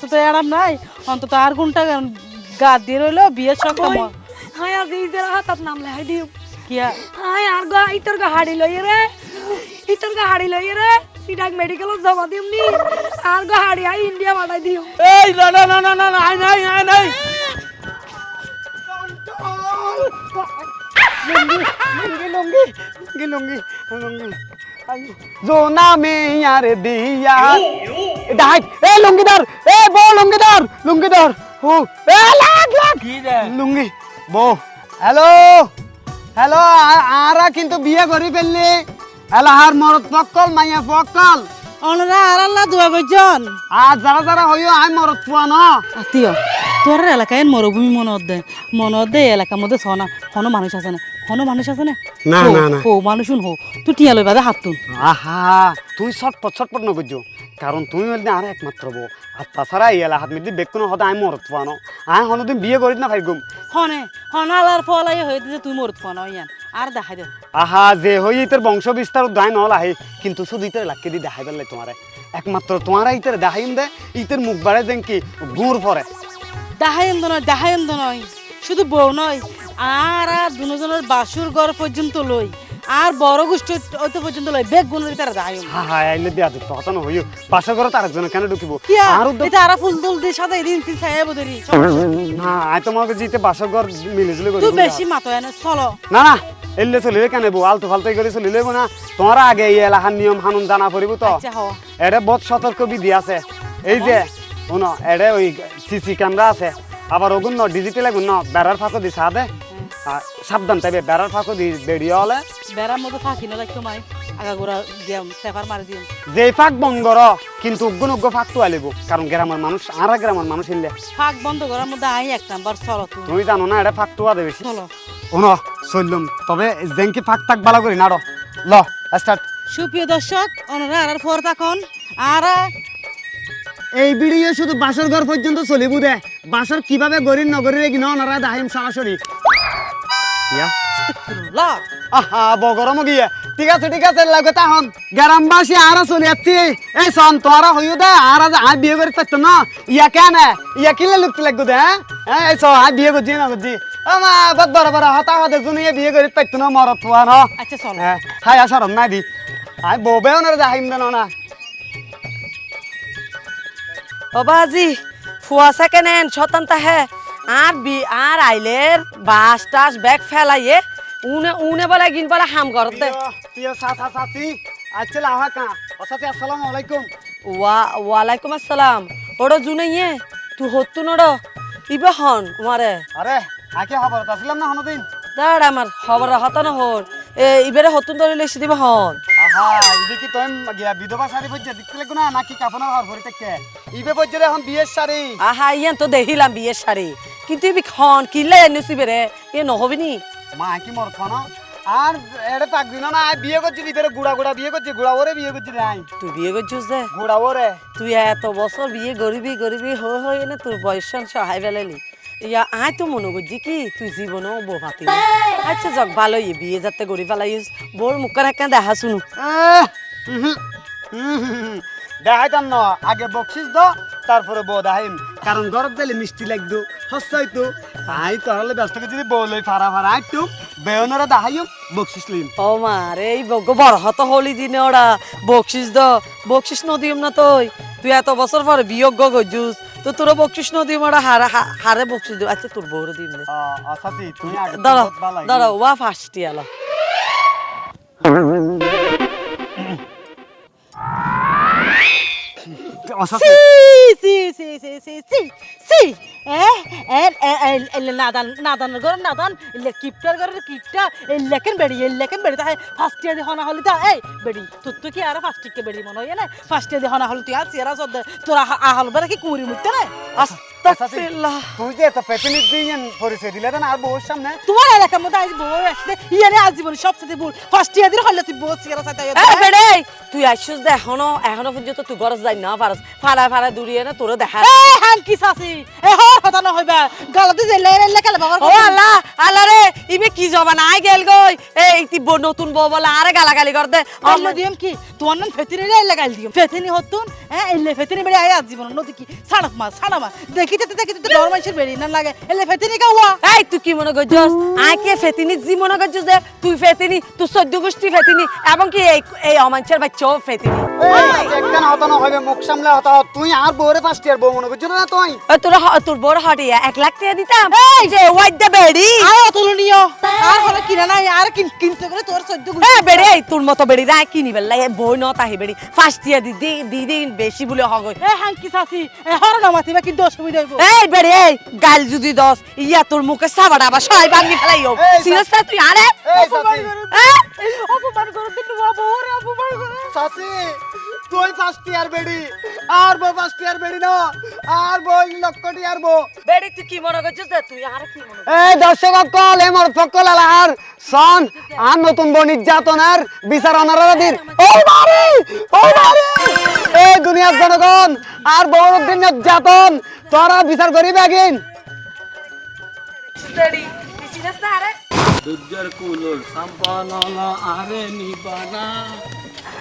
তো তো আরাম নাই? অন্তত আর কোনটা গা দিয়ে রইল বিয়ের ম- হাই আজ ঈদের হাতাত নাম লাই দিও। কি আর হাই আর গা ইতর গা হাড়ি লই রে। ইতর গা হাড়ি লই রে। সিডাক মেডিকেল জমা দিম নি। আর গা হাড়ি আই ইন্ডিয়া পাঠাই দিও। এই না না না না না না আই নাই আই নাই লুঙ্গি লুঙ্গি লুঙ্গি লুঙ্গি লুঙ্গি জোনা মে यार दिया ডাই এ লুঙ্গিদার এ বো লুঙ্গিদার লুঙ্গিদার ও এ লাগ লাগ। কি রে? লুঙ্গি বো হ্যালো হ্যালো আরা কিন্তু বিয়ে করে ফেললি। হ্যালো আর মরদ পক্কল মাইয়া পক্কল। অনরা আর আল্লাহ দুয়া গজন আর যারা যারা হইও আই মরদ পুয়া ন। আত্মীয় তোর এলাকায় মরুভূমি মনত দে মনত দে এলাকার মধ্যে সনা হনো মানুষ আছে না? হনো মানুষ আছে না? না, না, না। হো মানুষ হো তুই টিয়া লই বাদে হাত তুন। আহা তুই ছটপট ছটপট নগজ্য কারণ তুমি হলে আর একমাত্র বউ। আর তাছাড়া এই এলাকাত মিদি বেকুনো হতে আমি মরত পুয়া ন। আই হনদিন বিয়ে করিত না ভাইগুম। হনে হন আলার ফলাই হয়ে দিছে তুই মরত ফোন ইয়ান। আর দেখাই দে আহা যে হই ইতের বংশ বিস্তার উদ্ধায় নহল আহে কিন্তু শুধু ইতের লাক্কে দি দেখাই পেলাই তোমারে একমাত্র তোমারা ইতের দেখাইম দে ইতের মুখ বাড়ে যেন কি গুড় পরে দেখাইন তো নয় দেখাইন তো নয় শুধু বউ নয় আর আর দুজনের বাসুর ঘর পর্যন্ত লই আর বড় গোষ্ঠী পর্যন্ত লই বেগ গুণের তারা দেখাই হা হা আইলে বিয়া দিত ন হইও। বাসা ঘরে তার একজনে কেন ঢুকিব? আর এটা আরা ফুল তুল দিয়ে সাথে দিন তিন ছায়া বদরি না আই তোমাকে জিতে ঘর মিলে জুলে তুই বেশি মাতো এনে চলো। না না এলে চলিলে কেন বউ আলতু ফালতু করে চলিলে না। তোমার আগে এই এলাকার নিয়ম কানুন জানা পড়িব তো। আচ্ছা এটা বহুত সতর্ক বিধি আছে। এই যে শুনো এটা ওই সিসি ক্যামেরা আছে। আবার ওগুন ডিজিটাল এগুন বেড়ার ফাঁকো দি সাদে সাবধান তাইবে বেড়ার ফাঁকো দি বেরিয়ে হলে। বেড়ার মধ্যে থাকি না লাগতো মাই আগা গোড়া দিয়াম সেফার মারি দিম যেই ফাঁক বঙ্গর কিন্তু উগ্গুন উগ্গ ফাঁক তো আলিব কারণ গ্রামের মানুষ আর গ্রামের মানুষ ইলে ফাঁক বন্ধ করার মধ্যে আই এক নাম্বার চলো তুমি। জানো না এটা ফাঁক তো আদে বেশি। চলো। শুনো চললুম তবে জেনকি ফাঁক থাক বালা করি নাড়ো। ল স্টার্ট সুপ্রিয় দর্শক ওনারা আর ফোর তখন আর এই ভিডিও শুধু বাসর ঘর পর্যন্ত চলিব দে। বাসর কীভাবে গরিব নগরীর কিনা ওনারা দাহিম সরাসরি। ইয়া ল আহা বগরম গিয়ে। ঠিক আছে ঠিক আছে লাগে তাহন গ্রামবাসী আরা চলে যাচ্ছি এই সন তোরা হইও দে আর আই বিয়ে করে থাকতো না। ইয়া কেন? ইয়া কিলে লুকতে লাগবো দে হ্যাঁ? এই সো আই বিয়ে করছি না করছি। আমা বদ বড় বড় হতা হতে শুনি বিয়ে করে থাকতো না মরত পোয়া ন। আচ্ছা চলো। হ্যাঁ হাই আসরম নাই দি। আই ববে ওনার দাহিম দেন না ও বাজি ফুয়া সেকেন্ড হ্যান্ড শতান্ত হে আর বি আর আইলের বাস টাস ব্যাগ ফেলাইয়ে উনে উনে বলে গিন বলে হাম করতে। প্রিয় সাথা সাথী আচ্ছা লাহা কা? অসাথী আসসালামু আলাইকুম। ওয়া ওয়ালাইকুম আসসালাম। ওড়ো জুনাইয়ে তুই হত্তু নড়ো। ইবে হন মারে আরে আকে খবর আসলাম না হনদিন। দাঁড় আমার খবর হত না হন। এ ইবেরে হতুন ধরে লেসি দিবে হন। আহা ইবে কি গিয়া বিধবা শাড়ি পর্যে দেখতে লাগো না? নাকি কাপনের ঘর ভরি থেকে ইবে পর্যে এখন বিয়ের শাড়ি। আহা ইয়ান তো দেখিলাম বিয়ের শাড়ি। কিন্তু ইবি খন কিনলে এনেছি বেরে এ নহবি নি? মা কি মর খান আর দিন না বিয়ে করছি গুড়া গুড়া বিয়ে করছি গুড়া ওরে বিয়ে করছি নাই তুই বিয়ে করছিস যে? গুড়া ওরে। তুই এত বছর বিয়ে গরিবি গরিবি হয়ে হয়ে তোর বয়স সহায় বেলালি ইয়া আয় তো মনে করছি কি তুই জীবনও বউ পাতি আচ্ছা যাক ভালো ইয়ে বিয়ে যাতে গরিব ফেলাইস। বোর মুখের একটা দেখা শুনু। দেখাইতাম না আগে বকশিস দ তারপরে বউ দেখাইম। কারণ গরম দিলে মিষ্টি লাগতো হস্তাই তো আই তরলে ব্যস্ত যদি বউ লই ফারা ফারা আইটু বেয়নরা দেখাইম বকশিস লইম। ও মা রে এই বগ বড় হত হলি দিনে ওরা। বকশিস দ বকশিস নদিম না তুই। তুই এত বছর পরে বিয়োগ্য গজুস। তো তোর বকশিস নদিম ওরা হারে হা- হারে বকশিস দিব। আচ্ছা তোর বউরে দিম দে। আসাসি তুমি আগে দাঁড়া বহুত ভালো লাগি। দাঁড়া ওয়া ফার্স্ট আলো। সি সি সি সি সি সি। এ নাদান নাদান গরম নাদান এলে কিপটার গরম কিপটা এলেকেন বেড়ি এলেকেন বেড়ি তাই ফার্স্ট ইয়ার হনা হলি তা এই বেড়ি তোর তো কি আর ফার্স্ট ইয়ার বেড়ি মনে হয় না ফার্স্ট ইয়ার হনা হলি তুই আর সিয়ারা সদ তোরা আহল বেড়া কি কুমুরি মুতে না? তুই যে এত পেতনির দিয়ে পরিচয় দিলে না আর বউর সামনে? তোমার এলাকার মধ্যে আজ বউ আসলে ইয়ারে আজীবন সবচেয়ে ভুল। ফার্স্ট ইয়ার হলে তুই বউ সিগারেট সাথে বেড়ে তুই আইসুস দে এখনও এখনও পর্যন্ত তুই গরজ যাই না পারস। ফাড়া ফাড়া দূরিয়ে না তোরে দেখা এ হাঙ্কি সাসি এ হর কথা না হইবা। গালাতে যে লেরে লেকালে বাবার ও আল্লাহ আল্লাহ রে ইবে কি জবান আই গেল গই। এই নতুন বউ বলে আরে গালাগালি কর দে আল্লাহ দিম কি তোমার নাম ফেতিনি রে লাগাইল দিম ফেতিনি হতুন হ্যাঁ এলে ফেতিনি বেড়ে আয় আজীবন নদী কি? সাড়ক মাছ সাড়া মাছ দেখিতে দেখিতে তো ডর বেড়ি না লাগে। এলে ফেতিনি কা হুয়া? এই তুই কি মনে করছস? আই কে ফেতিনি জি মনে করছস যে তুই ফেতিনি তুই সদ্য গোষ্ঠী ফেতিনি এবং কি এই এই অমাঞ্চের বাচ্চাও ফেতিনি একখান হতো না হবে মুখ সামলে হতো তুই আর বউরে ফার্স্ট ইয়ার বউ মনে করছিস না তুই? তোর তোর বড় হটিয়া এক লাখ টাকা দিতাম। এই যে ওয়াইট দা বেড়ি। আয় অতুলনীয় আর হলে কিনা নাই আর কিন কিনতে করে তোর সহ্য এ বেড়ে এই তোর মতো বেড়ি রায় কিনি বেলা বই ন তাহি বেড়ি। ফার্স্ট ইয়ার দি দি দি দিন বেশি বলে হগ এ হাঙ্কি সাসি এ হর না মাতিবা কিন্তু অসুবিধা হইব। এই বেড়ে এই গাল যদি দস ইয়া তোর মুখে সাবাড়া বা সবাই ভাঙি ফেলাইও। সিরিয়াস তুই আরে? সাসি হ্যাঁ? অপমান করে দিন বাবা ওরে অপমান করে। সাসি তুই ফার্স্ট ইয়ার বেডি আর বউ ফার্স্ট ইয়ার বেডি না আর বউ লক্ষটি আর বউ। বেড়ি তুই কি মনে করছিস রে? তুই আরে কি মনে এই দর্শক সকল এমর সকল আলাহার সন আর নতুন বউ নির্যাতনের বিচার অনারাধীর ও বাড়ি ও বাড়ি এই দুনিয়ার জনগণ আর বউর দিন নির্যাতন তোরা বিচার করিবে আগিন বেড়ি তুই সিরিয়াস না আরে? কুলোর আরে নিবানা।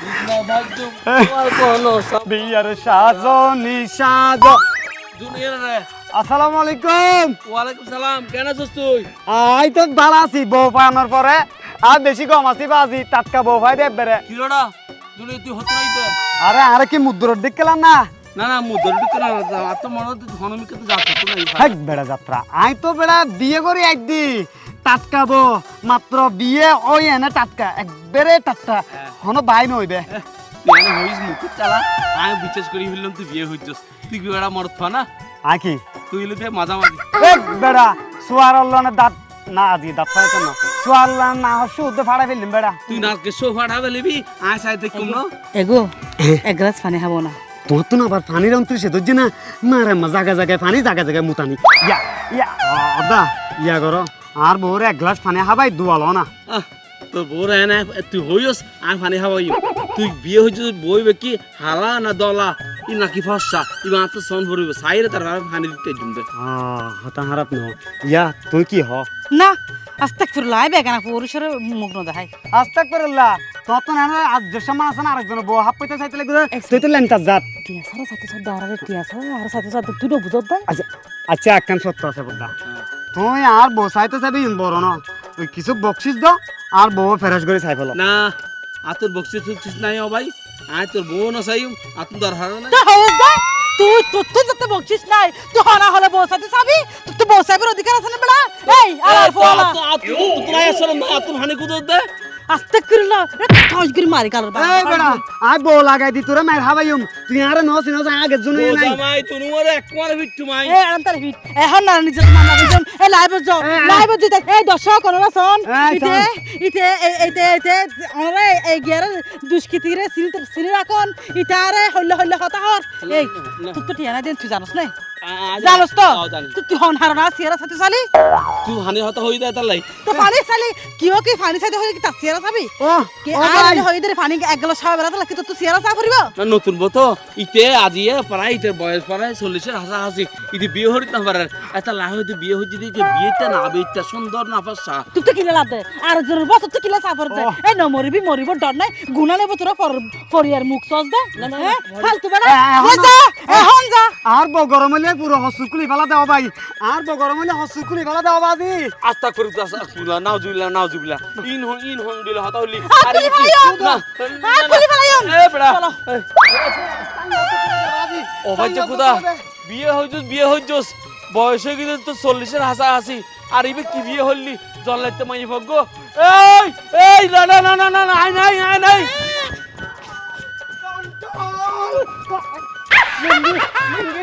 বিঘ্ন ভাগ্য তোমার কোনো সব- বিয়ার সাজনি সাজ আসসালামু আলাইকুম। ওয়ালাইকুম সালাম কেন আছিস তুই? আই তো ভালো আছি বউ পাওয়ানোর পরে। আর বেশি কম আছি বাজি টাটকা বউ পাই দেব বেড়ে। কিলোটা? দুনিয়া তুই হতে নাই আরে আরে কি মুদ্রর দিক গেলাম না? না না আর তো মনে হচ্ছে তো তো নাই বেড়া যাত্রা। আই তো বেড়া বিয়ে করি একদি টাটকা বউ মাত্র বিয়ে ওই এনে টাটকা একবারে টাটকা। হনো বাই নইবে তুই এনে হইস মুখ চালা। আমি বিশ্বাস করি ফেললাম তুই বিয়ে হইছস। তুই কি বেড়া মরত না? আই কি? তুই হইলে তুই মাঝামাঝি। এক বেড়া সুয়ার অল্লনে দাঁত না আজি দাঁত পাই তো না। সুয়ার অল্লনে না হসু উদ্দে ফাড়া ফেললিম বেড়া। তুই নাকে সোফা ঢাবে লিবি আয় সাই দেখুম না। এগো এক গ্লাস পানি খাব না। তোর তো না আবার পানির অন্তর সে ধরছে না। মারে মা জায়গায় জায়গায় পানি জায়গায় জায়গায় মুতানি। ইয়া ইয়া আদা ইয়া করো। আর বউরে এক গ্লাস পানি খাবাই দুয়ালো না। আহ, তোর বউর এনে তুই হইস আর ফানি খাওয়াই তুই বিয়ে হইছিস বই কি হালা না দলা? ই নাকি ফসা? ই মাত্র সন ভরিব। সাইরে তার ভাবে ফানি দিতে জুমবে আহ হতা হারাপ ন ইয়া তুই কি হ? না আস্তে ফির লাই বেগানা পুরুষের মুখ ন দেখাই। আস্তে করল্লা তত না আজ যে সময় আছে না আরেকজন বউ হাপ পাইতে চাইতে লাগবে তুই তো লেনটা জাত। টিয়া সারা সাথে সাথে আর টিয়া সারা আর সাথে সাথে তুই বুঝত দা। আচ্ছা আচ্ছা একখান সত্য আছে বুদ্ধা তুই আর বউ চাইতে চাবি বড় ন ওই কিছু বকশিস দাও আর বউ ফেরাস করে চাই ফেলো। না আর তোর বক্সি তুই নাই ও ভাই। আয় তোর বউ না চাই আর তোর দরকার না তো তুই তুই তুই যত বকশিস নাই তুই হনা হলে বউ সাথে চাবি তুই তো সাহেবের অধিকার আছে না বেড়া? এই আর ফোলা তোমার আসলে মা তুই হানি কুদর দে। আস্তে করে না ঠাস করে মারি কালার এই বেড়া আই বউ লাগাই দি তোরা মার হাবাইম তুই আর নস নস আগে জন্য ও নাই। জামাই তুই নুমারে এক মারে বিট্টু মাই। এ আন্তার হিট এখন না নিজের মানা বিজন এ লাইভ যাও। লাইভ দিতে এই দর্শক শোন। এই, ইতে। ইতে এ- এইতে এইতে আমরা এই গিয়ার দুষ্কৃতিরে সিনি সিনি রাখন। ইতারে হল্লে হল্লে কথা হর। এই তুই তো টিয়ানা দিন তুই জানোস না? আ- জানোস তো? জানি। তুই হন হারনা সিয়ারা সাথে চালি? তুই হানি হতা হই দে তার লাই। তো পানি চালি? কিও কি পানি চাইতে হই কি তার সিয়ারা চাবি? ও কি আর হই দে পানি এক বেলা তো তুই সিয়ারা চা করিব না নতুন বউ তো। ইতে আজিয়ে প্রায় ইটের বয়স প্রায় চল্লিশের হাসা হাসি। ইতি বিয়ে হরিত না পারে এটা লাহ হইতে বিয়ে হইতে যে বিয়েটা না বিয়েটা সুন্দর না ফসা। তুই তো কিলে লাভ দে আর জোর বস তুই কিলে দে Oh. এই ন মরিবি মরিব ডর নাই। গুনা নেব তোরা ফর ফরিয়ার মুখ সস দে। হ্যাঁ? ফালতু বেড়া। এ, যা এখন যা। আর পুরো হসুকুলি ফেলা দেওয়া ভাই। আর বউ গরম হইলে হসুকুলি ফেলা দেওয়া বাজি আস্তা করি আস্তা নাও জুবিলা নাও জুবিলা। ইন হন ইন হন দিলে হতা আর না খুলি ফেলাইম। এ বেড়া। ও ভাই খুদা বিয়ে হইছস বিয়ে হইছস বয়স হয়ে গেছে তো চল্লিশের হাসা হাসি আর ইবে কি বিয়ে হইলি? জল লাইতে মাই ভগ্য। এই এই না না না না না না, আই নাই আই নাই লুঙ্গি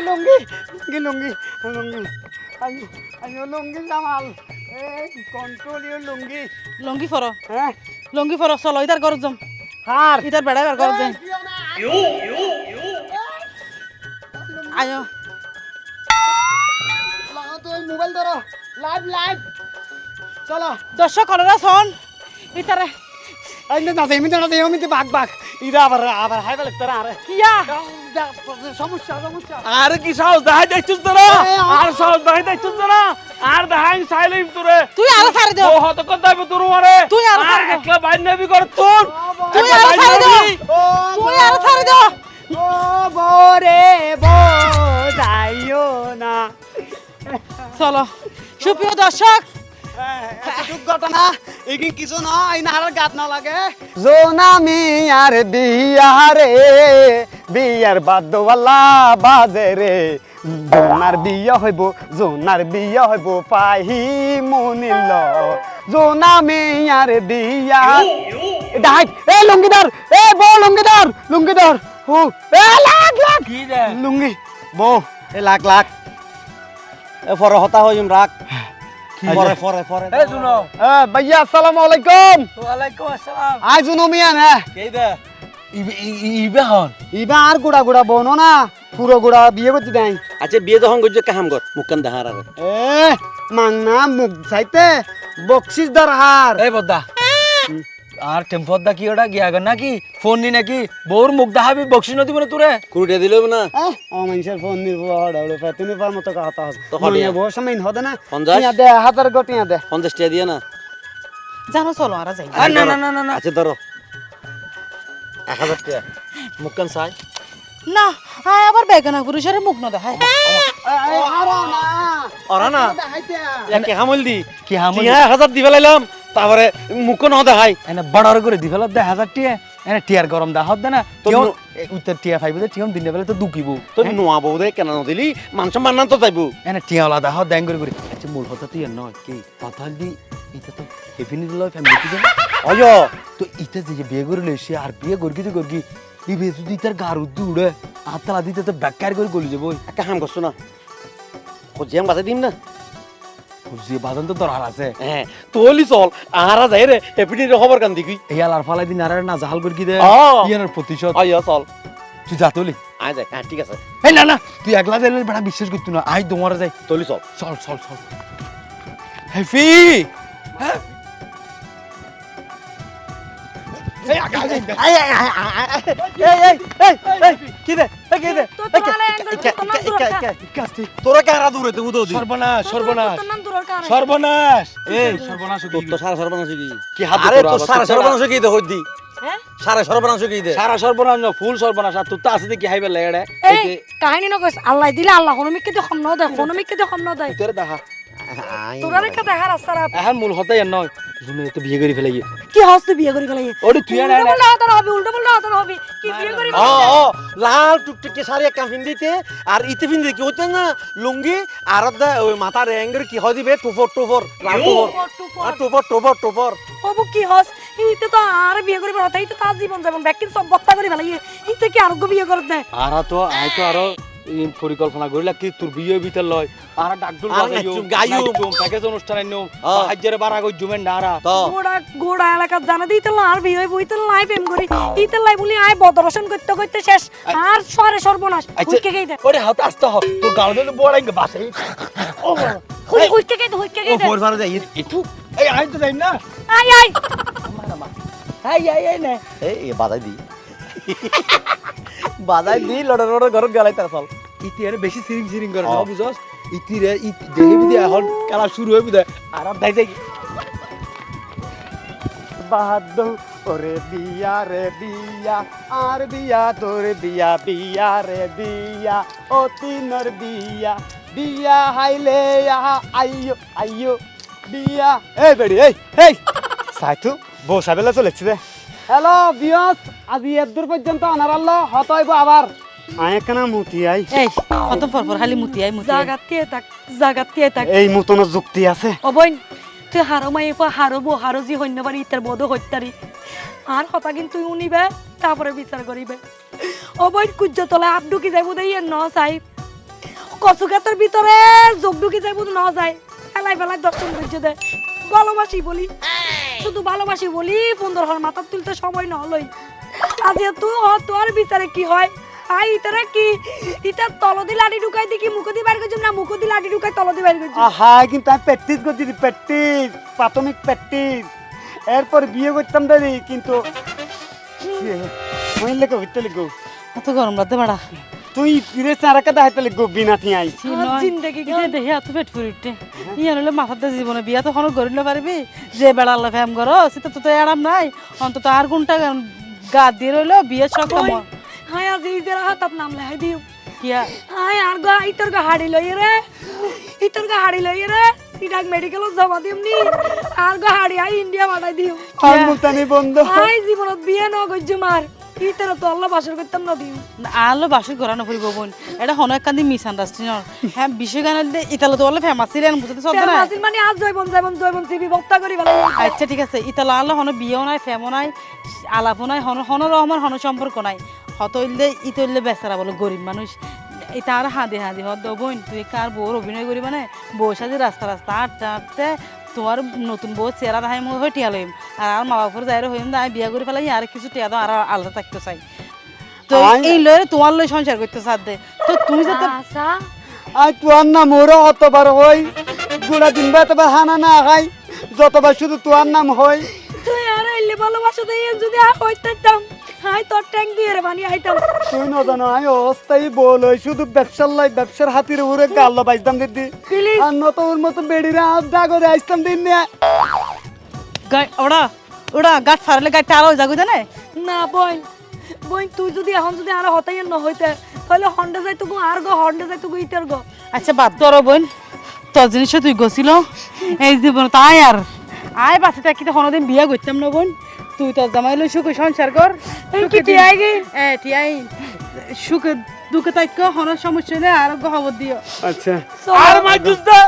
লুঙ্গি লুঙ্গি লুঙ্গি লুঙ্গি। আইও আইও লুঙ্গি জামাল। এই control you lungi. Lungi for. হ্যাঁ? লঙ্গি ফর চলো ইতার ঘর যাম হার। ইতার বেড়া বের ঘর যাম আয়ো। মোবাইল ধরো। Live live. চলো। দর্শক কলরা শোন। ইতারে। এই না যাই মিতে না যাই মিতে বাঘ বাঘ। ইদা আবার আবার হাই বেলে তোরা আরে। কিয়া? আর কি সাহস দেখাই দেখছিস তোরা আর সাহস দেখাই দেখছিস তোরা আর দেখাই সাইলেম তোরে। তুই আরও ছাড়ি দে। ও হত কথা হবে তোর মারে। তুই আরও ছাড় দে। একলা বাইর নেবি কর তোর। তুই আরও দে। তুই আরও ছাড়ি দে। ও বরে বো যাইও না। চলো সুপ্রিয় দর্শক ঘটনা এগিন কিছু নয় না গাত না লাগে। জোনা মিয়ার বিয়ারে বিয়ার বাদ্যওয়ালা বাজে রে। জোনার বিয়া হইব জোনার বিয়া হইব পাহি মনিল। জোনা মিয়ার বিয়া। ডাক এ লুঙ্গিদার এ বো লুঙ্গিদার লুঙ্গিদার। হু এ লাগ লাগ। লুঙ্গি বো এ লাগ লাগ। এ ফর হতা হইম রাখ ভাইয়া আসসালামু আলাইকুম। ওয়ালাইকুম আসসালাম। আই জুনো মিয়া না কে দে ইবে ই- ইবে হন? ইবা আর গুড়া গুড়া বনো না পুরো গুড়া বিয়ে করতে দেয়। আচ্ছা বিয়ে যখন করছ কাহাম কর? মুখান দেখার আরে এ মাংনা মুখ চাইতে বকশিস দরহার এই বদ্দা আর টেম্পর দা কি ওটা? গিয়া গন নাকি? ফোন নি নাকি? বউর মুখ দেখাবি বক্সি নদী মানে তোরে? কুড়িটা দিল না? ও মানুষের ফোন নিব হড়াউড়ে ফেতুনি পার মতো কথা হস তো হডিয়া। বউ সময় হদে না। পঞ্চাশ? টিয়া দে হাজার গটিয়া দে। পঞ্চাশ টাকা দিয়ে না। জানো চলো আর যাই। আর না না না না না। আচ্ছা ধরো। এক হাজার টাকা মুখান চাই। না আয় আবার বেগনা পুরুষের মুখ না দেখায়। হারো না। ওরা না। একে হামল দি। কি হামল টিয়া এক হাজার দি ফেলাইলাম। তারপরে মুখ ন দেখাই। এনে বড় করে দি ফেলত দে হাজার টিয়া। এনে টিয়ার গরম দা হদ দে না। উত্তর টিয়া ফাইব দে টিয়ন দিনে বেলে তো দুকিব। তো নোয়া বউ দে কেন নদিলি? মানুষ মান্নান তো যাইবো। এনে টিয়া ওলা দা দেন করে করে আচ্ছা মূল কথা তুই নয় কি? কথা দি এটা তো হেপিনি লয় ফ্যামিলি জানো অয়। তো ইতে যে বিয়ে করে লইছে আর বিয়ে করগি তো করগি ই বিয়ে যদি তার গার উড়ে আতলা দিতে তো বেকার করে গলি যাব। একটা হাম করছ না। খুঁজিয়াম বাজে দিম না। যে বাদন তো দরকার আছে। হ্যাঁ তোলি চল আহারা যাই রে এপিনি খবর কান দেখি এই আলার ফালাই দিন আর না জাহাল করে কি দে? অ। ইয়ানোর প্রতিশোধ আইয়া চল। তুই যা তোলি আয় যাই হ্যাঁ ঠিক আছে। এই না না তুই একলা যাইলে বেড়া বিশ্বাস করতি না। আই তোমার যাই। তোলি চল। চল চল চল। হ্যাপি কি তোরা কারা দূরে তুমি তো সর্বনাশ সর্বনাশ। সর্বনাশ। এই সর্বনাশ তোর তো সারা সর্বনাশ কি কি হাত আরে তো সারা সর্বনাশ কি দে। হইদি সারা সর্বনাশ কি দে। সারা সর্বনাশ না ফুল সর্বনাশ। আর তোর তো আছে দেখি হাইবে এই কাহিনী নকইস আল্লাহ দিলে আল্লাহ কোনো মিকে দেখম ন দেয় কোনো মিকে দেখম ন দেয় তোরে দেখা। তোরা রেখা এখন মূল হতাই আর নয়। শুনে তো বিয়ে করে ফেলাই কি হস তুই বিয়ে করি ফেলাই ওরে তুই আর পাল্টা হতার হবে উল্টো পাল্টা হতার হবে কি বিয়ে করি ও ও লাল টুকটুকে শাড়ি একটা পিন্দিতে আর ইতে পিন্দিতে কি হচ্ছে না? লুঙ্গি আর দা ওই মাথার এঙ্গের কি হয় দিবে? টুফর টুফর লাল টুফর আর টুফর টুফর টুফর। হবু কি হস? ইতে তো আর বিয়ে করি কথা ইতে তার জীবন যাপন ব্যাকিন সব বত্তা করি ফেলাই ইতে কি আরোগ্য বিয়ে করত? দেয় আর তো আই তো আরও। পরিকল্পনা করিলা কি তোর বিয়ে ভিতর লয়? আর ডাকডুল গাইও। প্যাকেজ অনুষ্ঠান নিও হ্যাঁ। হাজারে বারা কই জুমেন ডারা তো গোড়া গোড়া এলাকা জানা দিতে আর বিয়ে হইব ইতে লাই প্রেম করি। ইতে লাই বলি আয় বদরসন করতে করতে শেষ। আর সরে সর্বনাশ। আচ্ছা হুইকে গেই দে। ওরে হাত আসতে হ। তোর গাল দিলে বড় আইগে বাসে হুই হুইকে গেই দে হুইকে ও গেই দে। ফোর ফার যাই একটু এই আই তো যাই না। আয় আয়। আই আই আই না। এই এ বাজাই দি। বাজাই দি লড় লড় ঘর গলাই তার ফল ইতি আরে বেশি সিরিং সিরিং করে না। বুঝছস ইতি রে ই দেহে বিদে এখন খেলা শুরু হয়ে বিদে আর দাই যাই বাদ্য ওরে বিয়া রে বিয়া আর বিয়া তোর বিয়া বিয়া রে বিয়া ও তিনর বিয়া বিয়া হাইলে আহা আইয়ো আইয়ো বিয়া। এই বেড়ি এই এই। সাইতু বউ সাবেলা চলেছি রে হ্যালো বিয়স আজি এত দূর পর্যন্ত অনার আল্লাহ হতইব আবার আয় কেনা মুতি আই। এই কত পর পর খালি মুতি আই মুতি। জাগাতে থাক জাগাতে থাক এই মতন যুক্তি আছে। অবৈন তুই হারো মাই পা হারব হারো জি হন্যবারি ইতার বধ হত্যারি আর কথা কিন্তু উনিবে তারপরে বিচার করিবে অবৈন কুজ্জ তলে হাত ঢুকি যাইব দেই ন চাই। কচু গাতের ভিতরে যোগ ঢুকি যাইব ন যায় ফেলাই ফেলাই দর্শন করছে দে। ভালোবাসি বলি। শুধু ভালোবাসি বলি সুন্দর হল মাথা তুলতে সময় নহলই আজ তুই হ তোর বিচারে কি হয়? ইতারা কি? ইটা তলদি লাডি ঢুকাই দি কি বাইর না লাডি ঢুকাই তলদি বাইর করছিস আহা কিন্তু আমি প্র্যাকটিস করছি প্র্যাকটিস প্রাথমিক প্র্যাকটিস এরপর বিয়ে করতাম দাদি কিন্তু লিখো এত গরম রাতে বাড়া। তুই ফিরে চারাকে দেখাইতে লিখো বিনা ঠিয়াই। আমার জিন্দেগি ইতে দেখি এত পেট ফুরিতে ইয়ে হলে মাথাতে জীবনে বিয়া তো হনো করিল পারবি যে বেড়া আল্লাহ ফ্যাম করো সেটা তো তো এড়াম নাই। অন্তত আর কোনটা গা দিয়ে রইল বিয়ের শখ হাই আজ এই যে হাতাত নাম লাই দিও। কিয়া হাই আর গা ইতর গা হাড়ি লই রে। ইতর গা হাড়ি লই রে। সিডাক মেডিকেল জমা দিমনি আর গা হাড়ি আই ইন্ডিয়া পাঠাই দিও। আর মুলতানি বন্ধ। হাই জীবনত বিয়ে ন গজ্জু মার। ইতর তো আল্লাহ বাসর করতাম না দিও আলো বাসুর ফুরিব বোন। এটা হনো একখান মিস আন্ডারস্ট্যান্ডিং হ্যাঁ বিশ্ব গানের ইতালো তো বলে ফেমাস ছিলেন বুঝতে সব না মানে আজ জয়বন জয়বন জয়বন সিবি বক্তা করি ভালো আচ্ছা ঠিক আছে। ইতালা আলো হনো বিয়েও নাই ফেমও নাই আলাপও নাই হনো হনো রহমান হনো সম্পর্ক নাই। হত ইতইলে বেচারা বলো গরিব মানুষ। তার হাঁদি হাঁদি হত বোন তুই কার বউর অভিনয় করিবা না? বউ সাজি রাস্তা রাস্তা হাঁটতে হাঁটতে তোমার নতুন বউ চেহারা দেখাই মই হয়ে টিয়া লইম। আর আমার মা বাপুর যাই হইম আমি বিয়া করে ফেলাই আর কিছু টিয়া দাও আর আলাদা থাকতে চাই। তো এই লয়ে তোমার লই সংসার করতে চার দে। তো তুমি যাতে আশা আই তোর নাম ওরা অতবার হই গুড়া দিন বা বেতবার হানা না খাই। যতবার শুধু তোর নাম হই তুই আর এলে ভালোবাসা দেই যদি আর হইতাম হাই তোর ট্যাঙ্ক দিয়ে রে বানি আইতাম তুই ন জানো আমি অস্থায়ী বল হই শুধু ব্যবসার লাই ব্যবসার হাতির উপরে গাল্ল বাইতাম দিদি। প্লিজ আর নত ওর মতো দিন। না গাই- ওরা ওরা গাছ ফাড়লে গাড়িটা আরও যাগো জানে? না বই বই তুই যদি এখন যদি আর হতাই ন হইতে তাহলে হন্ডা যাই তুকু আর গো হন্ডা যাই তুকু ইতার গো। আচ্ছা বাদ তোর বোন তোর জিনিসে তুই গছিল। এই জীবন তাই আর। আয় বাসে থাকি তো কোনোদিন বিয়ে করতাম না বোন তুই তোর জামাই লই সুখে সংসার কর কি টিয়াই গে? এ টিয়াই সুখে দুঃখে তাইক হন সমস্যা নেই আর খবর দিও। আচ্ছা। আর মাই দা